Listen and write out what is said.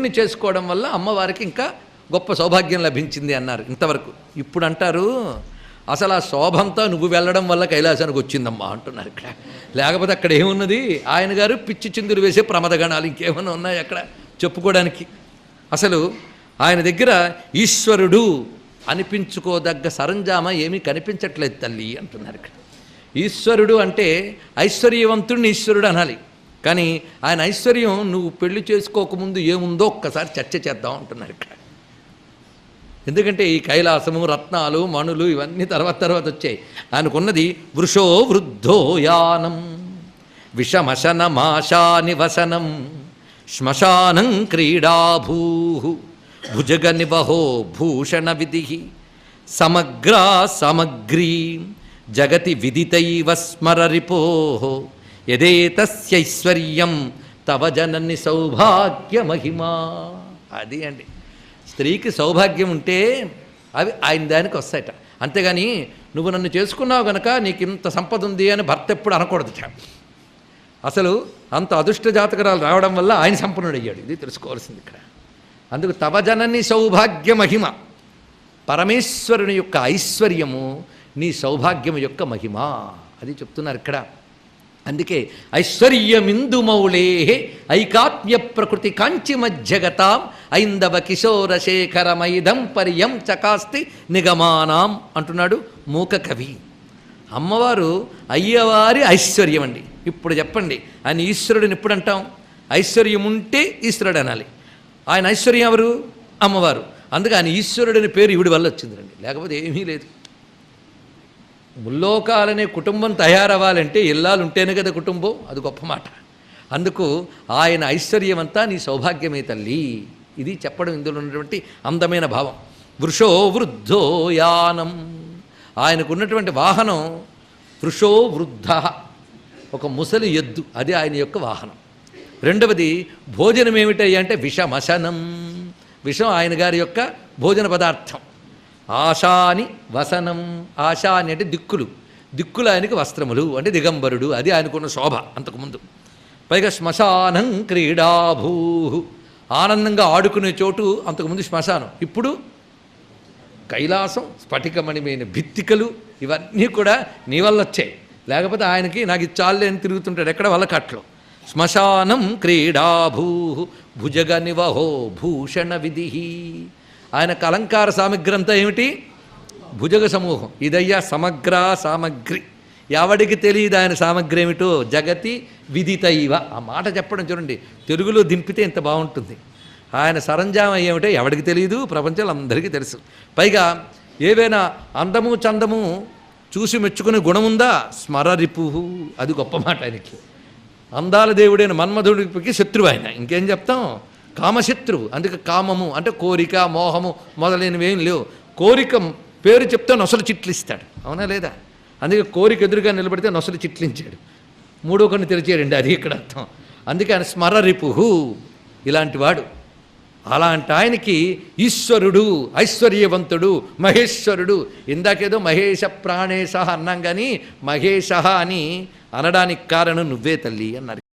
ని చేసుకోవడం వల్ల అమ్మవారికి ఇంకా గొప్ప సౌభాగ్యం లభించింది అన్నారు ఇంతవరకు. ఇప్పుడు అంటారు అసలు ఆ శోభంతో నువ్వు వెళ్ళడం వల్ల కైలాసానికి వచ్చిందమ్మా అంటున్నారు ఇక్కడ. లేకపోతే అక్కడ ఏమున్నది? ఆయన గారు పిచ్చి చిందులు వేసే ప్రమదగణాలు ఇంకేమైనా ఉన్నాయి అక్కడ చెప్పుకోవడానికి? అసలు ఆయన దగ్గర ఈశ్వరుడు అనిపించుకోదగ్గ సరంజామ ఏమీ కనిపించట్లేదు తల్లి అంటున్నారు ఇక్కడ. ఈశ్వరుడు అంటే ఐశ్వర్యవంతుడిని ఈశ్వరుడు అనాలి. కానీ ఆయన ఐశ్వర్యం నువ్వు పెళ్ళి చేసుకోకముందు ఏముందో ఒక్కసారి చర్చ చేద్దాం అంటున్నారు ఇక్కడ. ఎందుకంటే ఈ కైలాసము రత్నాలు మణులు ఇవన్నీ తర్వాత తర్వాత వచ్చాయి. ఆయనకున్నది వృషో వృద్ధో యానం విషమశన మాషా నివసనం శ్మశానం క్రీడాభూ భుజగ నివహో భూషణ విధి సమగ్రా సమగ్రీ జగతి విదితైవ స్మరరిపో యదేతస్యైశ్వర్యం తవ జనని సౌభాగ్య మహిమా. అది అండి. స్త్రీకి సౌభాగ్యం ఉంటే అవి ఆయన దానికి వస్తాయట. అంతేగాని నువ్వు నన్ను చేసుకున్నావు గనక నీకు ఇంత సంపద ఉంది అని భర్త ఎప్పుడు అనకూడదుట. అసలు అంత అదృష్ట జాతకరాలు రావడం వల్ల ఆయన సంపన్నుడయ్యాడు. ఇది తెలుసుకోవాల్సింది ఇక్కడ. అందుకు తవ జనని సౌభాగ్య మహిమ. పరమేశ్వరుని యొక్క ఐశ్వర్యము నీ సౌభాగ్యం యొక్క మహిమ. అది చెప్తున్నారు ఇక్కడ. అందుకే ఐశ్వర్యమిందుమౌళే ఐకాత్మ్య ప్రకృతి కాంచి మధ్యగతాం ఐందవ కిశోర శేఖరమైదం పర్యం చకాస్తి నిగమానాం అంటున్నాడు మూక కవి అమ్మవారు అయ్యవారి ఐశ్వర్యం అండి ఇప్పుడు చెప్పండి ఆయన ఈశ్వరుడిని ఎప్పుడు అంటాం ఐశ్వర్యం ఉంటే ఈశ్వరుడు అనాలి ఆయన ఐశ్వర్యం ఎవరు? అమ్మవారు. అందుకే ఆయన ఈశ్వరుడని పేరు ఇవిడి వల్ల వచ్చిందండి లేకపోతే ఏమీ లేదు. ముల్లోకాలనే కుటుంబం తయారవ్వాలంటే ఇల్లాలు ఉంటేనే కదా కుటుంబం అది గొప్ప మాట. అందుకు ఆయన ఐశ్వర్యమంతా నీ సౌభాగ్యమే తల్లి. ఇది చెప్పడం ఇందులో ఉన్నటువంటి అందమైన భావం. వృషో వృద్ధో యానం. ఆయనకు ఉన్నటువంటి వాహనం వృషో వృద్ధ. ఒక ముసలి ఎద్దు అది ఆయన యొక్క వాహనం. రెండవది భోజనం ఏమిటయ్యా అంటే విషమశనం. విషం ఆయన గారి యొక్క భోజన పదార్థం. ఆశాని వసనం ఆశాని అంటే దిక్కులు. దిక్కులు ఆయనకి వస్త్రములు అంటే దిగంబరుడు అది ఆయనకున్న శోభ అంతకుముందు. పైగా శ్మశానం క్రీడాభూ ఆనందంగా ఆడుకునే చోటు అంతకుముందు శ్మశానం. ఇప్పుడు కైలాసం స్ఫటికమణిమైన భిత్తికలు ఇవన్నీ కూడా నీ వల్ల వచ్చాయి లేకపోతే ఆయనకి నాకు ఇచ్చాలే అని తిరుగుతుంటాడు. ఎక్కడ వల్ల కట్లో శ్మశానం క్రీడాభూ భుజగ నివహో భూషణ విధి ఆయనకు అలంకార సామగ్రి అంతా ఏమిటి? భుజగ సమూహం. ఇదయ్యా సమగ్ర సామగ్రి. ఎవడికి తెలియదు ఆయన సామగ్రి ఏమిటో? జగతి విదితైవ. ఆ మాట చెప్పడం చూడండి తెలుగులో దింపితే ఇంత బాగుంటుంది. ఆయన సరంజామం ఏమిటో ఎవడికి తెలియదు? ప్రపంచంలో అందరికీ తెలుసు. పైగా ఏవైనా అందము చందము చూసి మెచ్చుకునే గుణముందా స్మరరిపు. అది గొప్ప మాట ఆయనకి. అందాల దేవుడైన మన్మధుడికి శత్రువు ఆయన. ఇంకేం చెప్తాం? కామశత్రువు అందుకే కామము అంటే కోరిక మోహము మొదలైనవి ఏం లేవు. కోరిక పేరు చెప్తే నొసలు చిట్లిస్తాడు. అవునా లేదా? అందుకే కోరిక ఎదురుగా నిలబడితే నొసలు చిట్లించాడు. మూడో కొన్ని తెరిచాడండి అది ఇక్కడ అర్థం. అందుకే ఆయన స్మరరిపుహు ఇలాంటి వాడు. అలాంటి ఆయనకి ఈశ్వరుడు ఐశ్వర్యవంతుడు మహేశ్వరుడు ఇందాకేదో మహేష ప్రాణేశ అన్నాం కానీ మహేష అని అనడానికి కారణం నువ్వే తల్లి అన్నారు.